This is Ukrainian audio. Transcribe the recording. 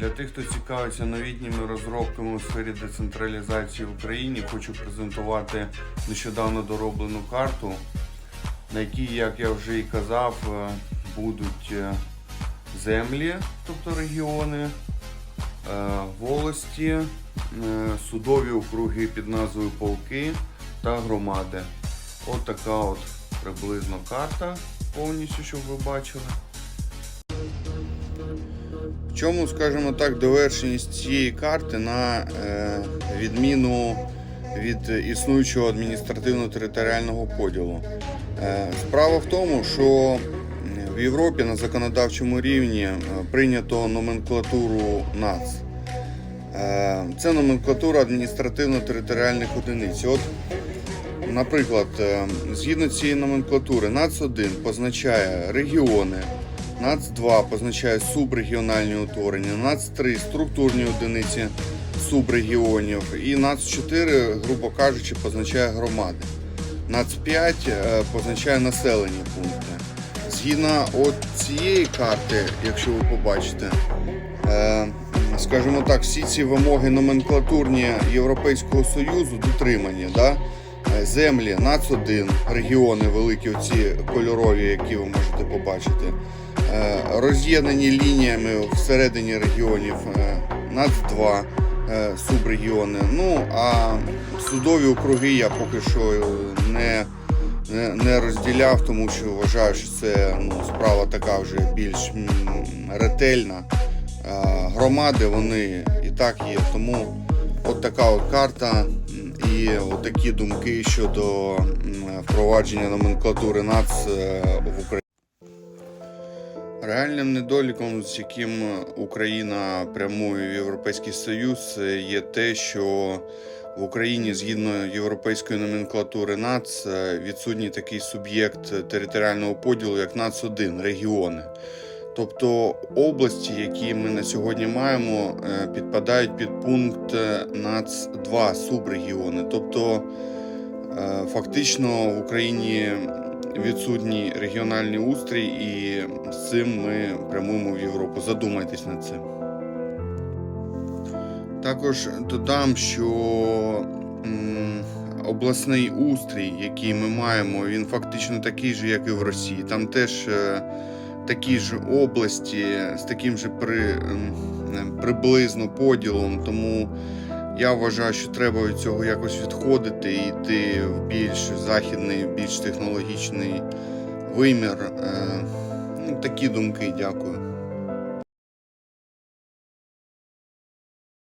Для тих, хто цікавиться новітніми розробками у сфері децентралізації в Україні, хочу презентувати нещодавно дороблену карту, на якій, як я вже і казав, е, будуть е, землі, тобто регіони, е, волості, судові округи під назвою полки та громади. От така от приблизно карта повністю, щоб ви бачили. Чому, скажімо так, довершеність цієї карти на е, відміну від існуючого адміністративно-територіального поділу? Е, справа в тому, що в Європі на законодавчому рівні е, прийнято номенклатуру НАЦ. Це номенклатура адміністративно-територіальних одиниць. От, наприклад, згідно цієї номенклатури, НАЦ-1 позначає регіони. НАЦ-2 позначає субрегіональні утворення, НАЦ-3 структурні одиниці субрегіонів і НАЦ-4, грубо кажучи, позначає громади. НАЦ-5 е, позначає населені пункти. Згідно от цієї карти, якщо ви побачите, е, скажімо так, всі ці вимоги номенклатурні Європейського Союзу дотримані. Да? Землі НАЦ-1, регіони великі, оці кольорові, які ви можете побачити, е, роз'єднані лініями всередині регіонів е, НАЦ-2, е, субрегіони. Ну а судові округи я поки що не, не, розділяв, тому що вважаю, що це ну, справа така вже більш ретельна. Громади вони і так є. Тому от така от карта і такі думки щодо впровадження номенклатури НАЦ е, в Україні. Реальним недоліком, з яким Україна прямує в Європейський Союз, є те, що в Україні згідно європейської номенклатури НАЦ відсутній такий суб'єкт територіального поділу, як НАЦ-1 регіони. Тобто області, які ми на сьогодні маємо, е, підпадають під пункт е, НАЦ-2 субрегіони. Тобто е, фактично в Україні відсутній регіональний устрій, і з цим ми прямуємо в Європу. Задумайтесь над цим. Також додам, що обласний устрій, який ми маємо, він фактично такий же, як і в Росії. Там теж е, такі ж області з таким же при, приблизно поділом. Тому я вважаю, що треба від цього якось відходити і йти в більш західний, більш технологічний вимір. Е, Ну, такі думки, дякую.